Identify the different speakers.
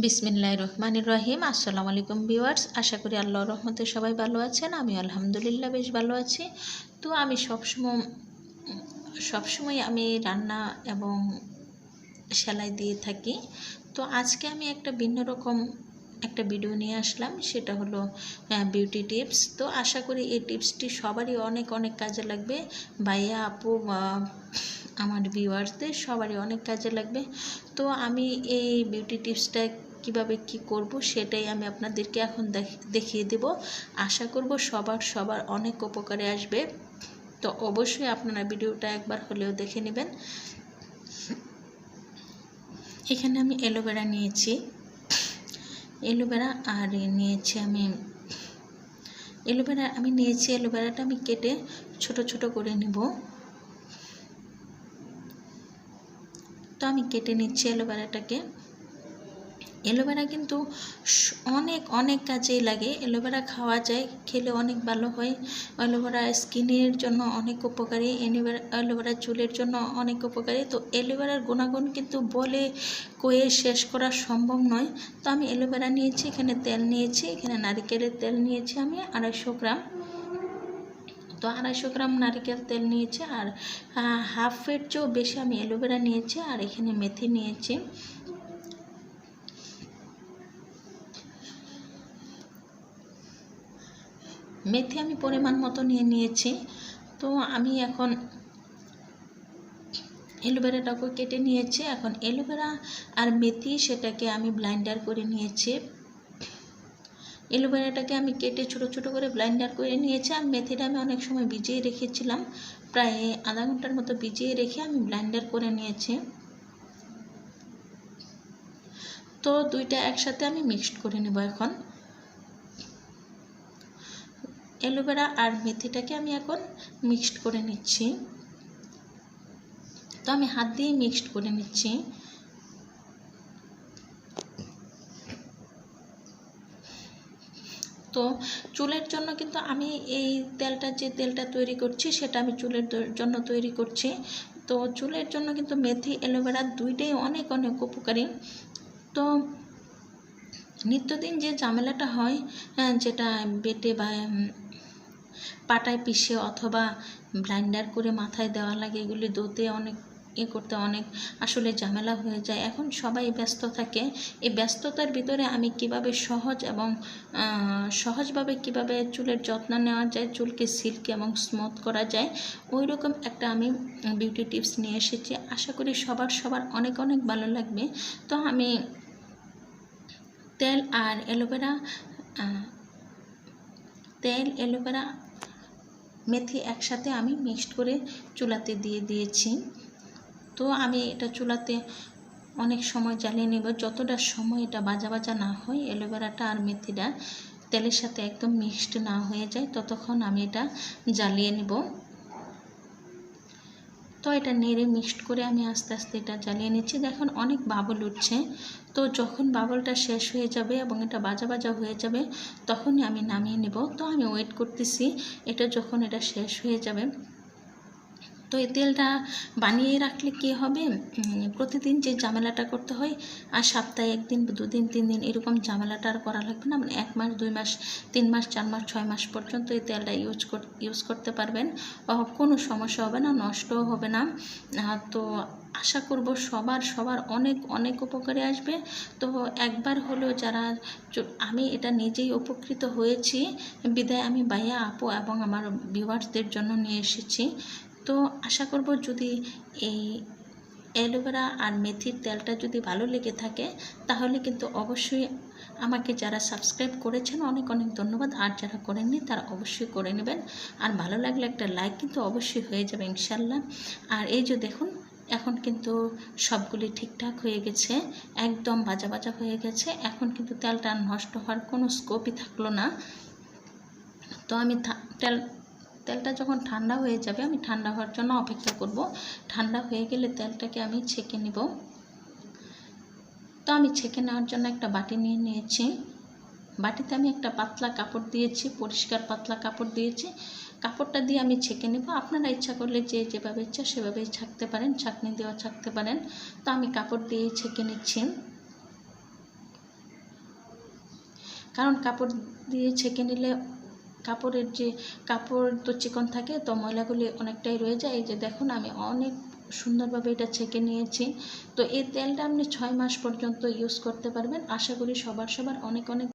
Speaker 1: বিসমিল্লাহ রহমানির রহিম। আসসালামু আলাইকুম ভিউয়ার্স, আশা করি আল্লাহর রহমতে সবাই ভালো আছেন আমি আলহামদুলিল্লাহ বেশ ভালো আছি। তো আমি সবসময় সবসময় আমি রান্না এবং সেলাই দিয়ে থাকি। তো আজকে আমি একটা ভিন্ন রকম একটা ভিডিও নিয়ে আসলাম, সেটা হলো বিউটি টিপস তো আশা করি এই টিপসটি সবারই অনেক অনেক কাজে লাগবে। ভাইয়া, আপু আমার ভিউয়ার্সদের সবারই অনেক কাজে লাগবে। তো আমি এই বিউটি টিপসটা কীভাবে কি করব সেটাই আমি আপনাদেরকে এখন দেখিয়ে দেব। আশা করব সবার সবার অনেক উপকারে আসবে। তো অবশ্যই আপনারা ভিডিওটা একবার হলেও দেখে নেবেন। এখানে আমি অ্যালোভেরা নিয়েছি। অ্যালোভেরা আর নিয়েছি আমি, অ্যালোভেরা, আমি নিয়েছি অ্যালোভেরাটা আমি কেটে ছোট ছোট করে নিব। তো আমি কেটে নিচ্ছি অ্যালোভেরাটাকে। অ্যালোভেরা কিন্তু অনেক অনেক কাজেই লাগে। অ্যালোভেরা খাওয়া যায়, খেলে অনেক ভালো হয়। অ্যালোভেরা স্কিনের জন্য অনেক উপকারী অ্যালোভেরা চুলের জন্য অনেক উপকারী। তো অ্যালোভেরার গুণাগুণ কিন্তু বলে কয়ে শেষ করা সম্ভব নয়। তো আমি অ্যালোভেরা নিয়েছি, এখানে তেল নিয়েছি, এখানে নারিকেলের তেল নিয়েছি আমি আড়াইশো গ্রাম। তো আড়াইশো গ্রাম নারিকেল তেল নিয়েছি আর হাফ ফেট চেয়েও বেশি আমি অ্যালোভেরা নিয়েছি আর এখানে মেথি নিয়েছি। মেথি আমি পরিমাণ মতো নিয়ে নিয়েছি। তো আমি এখন এলোভেরাটাকে কেটে নিয়েছি। এখন এলোভেরা আর মেথি সেটাকে আমি ব্লাইন্ডার করে নিয়েছি। এলোভেরাটাকে আমি কেটে ছোট ছোট করে ব্লাইন্ডার করে নিয়েছি আর মেথিটা আমি অনেক সময় ভিজিয়ে রেখেছিলাম। প্রায় আধা ঘণ্টার মতো ভিজিয়ে রেখে আমি ব্লাইন্ডার করে নিয়েছি। তো দুইটা একসাথে আমি মিক্সড করে নেব এখন। অ্যালোভেরা আর মেথিটাকে আমি এখন মিক্সড করে নিচ্ছি। তো আমি হাত দিয়ে মিক্সড করে নিচ্ছি। তো চুলের জন্য কিন্তু আমি এই তেলটা, যে তেলটা তৈরি করছি সেটা আমি চুলের জন্য তৈরি করছি। তো চুলের জন্য কিন্তু মেথি অ্যালোভেরা দুইটাই অনেক অনেক উপকারী। তো নিত্যদিন যে ঝামেলাটা হয় যেটা বেটে বা পাটায় পিষে অথবা ব্লাইন্ডার করে মাথায় দেওয়া লাগে, এগুলি দোতে অনেক, এ করতে অনেক আসলে ঝামেলা হয়ে যায়। এখন সবাই ব্যস্ত থাকে। এই ব্যস্ততার ভিতরে আমি কীভাবে সহজ এবং সহজভাবে কীভাবে চুলের যত্ন নেওয়া যায়, চুলকে সিল্ক এবং স্মুথ করা যায় ওই রকম একটা আমি বিউটি টিপস নিয়ে এসেছি। আশা করি সবার সবার অনেক অনেক ভালো লাগবে। তো আমি তেল আর অ্যালোভেরা তেল, অ্যালোভেরা মেথি একসাথে আমি মিক্সড করে চুলাতে দিয়ে দিয়েছি। তো আমি এটা চুলাতে অনেক সময় জ্বালিয়ে নেব। যতটা সময় এটা বাজা বাজা না হয়, অ্যালোভেরাটা আর মেথিটা তেলের সাথে একদম মিক্সড না হয়ে যায়, ততক্ষণ আমি এটা জ্বালিয়ে নেব। তো এটা নেড়ে মিক্সড করে আমি আস্তে আস্তে এটা জ্বালিয়ে নিচ্ছি। দেখুন, অনেক বাবল উঠছে। তো যখন বাবলটা শেষ হয়ে যাবে এবং এটা বাজা বাজা হয়ে যাবে, তখনই আমি নামিয়ে নেব। তো আমি ওয়েট করতেছি। এটা যখন এটা শেষ হয়ে যাবে তো এই তেলটা বানিয়ে রাখলে কি হবে? প্রতিদিন যে ঝামেলাটা করতে হয়, আর সপ্তাহে একদিন দুদিন, তিন দিন এরকম ঝামেলাটা আর করা লাগবে না। মানে এক মাস, দুই মাস, তিন মাস, চার মাস, ছয় মাস পর্যন্ত এই তেলটা ইউজ ইউজ করতে পারবেন। কোনো সমস্যা হবে না, নষ্টও হবে না। তো আশা করব সবার সবার অনেক অনেক উপকারে আসবে। তো একবার হলেও যারা আমি এটা নিজেই উপকৃত হয়েছি। বিদায় আমি বাইয়া আপু এবং আমার ভিউয়ার্সদের জন্য নিয়ে এসেছি। তো আশা করব যদি এই অ্যালোভেরা আর মেথির তেলটা যদি ভালো লেগে থাকে, তাহলে কিন্তু অবশ্যই আমাকে যারা সাবস্ক্রাইব করেছেন, অনেক অনেক ধন্যবাদ। আর যারা করেননি, তারা অবশ্যই করে নেবেন। আর ভালো লাগলে একটা লাইক কিন্তু অবশ্যই হয়ে যাবে ইনশাল্লাহ। আর এই যে দেখুন এখন কিন্তু সবগুলি ঠিকঠাক হয়ে গেছে, একদম বাজা বাজা হয়ে গেছে। এখন কিন্তু তেলটা নষ্ট হওয়ার কোনো স্কোপই থাকল না। তো আমি তেল, তেলটা যখন ঠান্ডা হয়ে যাবে, আমি ঠান্ডা হওয়ার জন্য অপেক্ষা করব। ঠান্ডা হয়ে গেলে তেলটাকে আমি ছেঁকে নিব। তো আমি ছেঁকে নেওয়ার জন্য একটা বাটি নিয়ে নিয়েছি। বাটিতে আমি একটা পাতলা কাপড় দিয়েছি, পরিষ্কার পাতলা কাপড় দিয়েছি। কাপড়টা দিয়ে আমি ছেঁকে নেব। আপনারা ইচ্ছা করলে যে যেভাবে ইচ্ছা সেভাবেই ছাকতে পারেন, ছাকনি দেওয়া ছাকতে পারেন। তো আমি কাপড় দিয়ে ছেঁকে নিচ্ছি। কারণ কাপড় দিয়ে ছেঁকে নিলে কাপড়ের যে কাপড় তো চিকন থাকে, তো ময়লাগুলি অনেকটাই রয়ে যায়। এই যে দেখুন, আমি অনেক সুন্দরভাবে এটা ছেঁকে নিয়েছি। তো এই তেলটা আপনি ছয় মাস পর্যন্ত ইউজ করতে পারবেন। আশা করি সবার সবার অনেক অনেক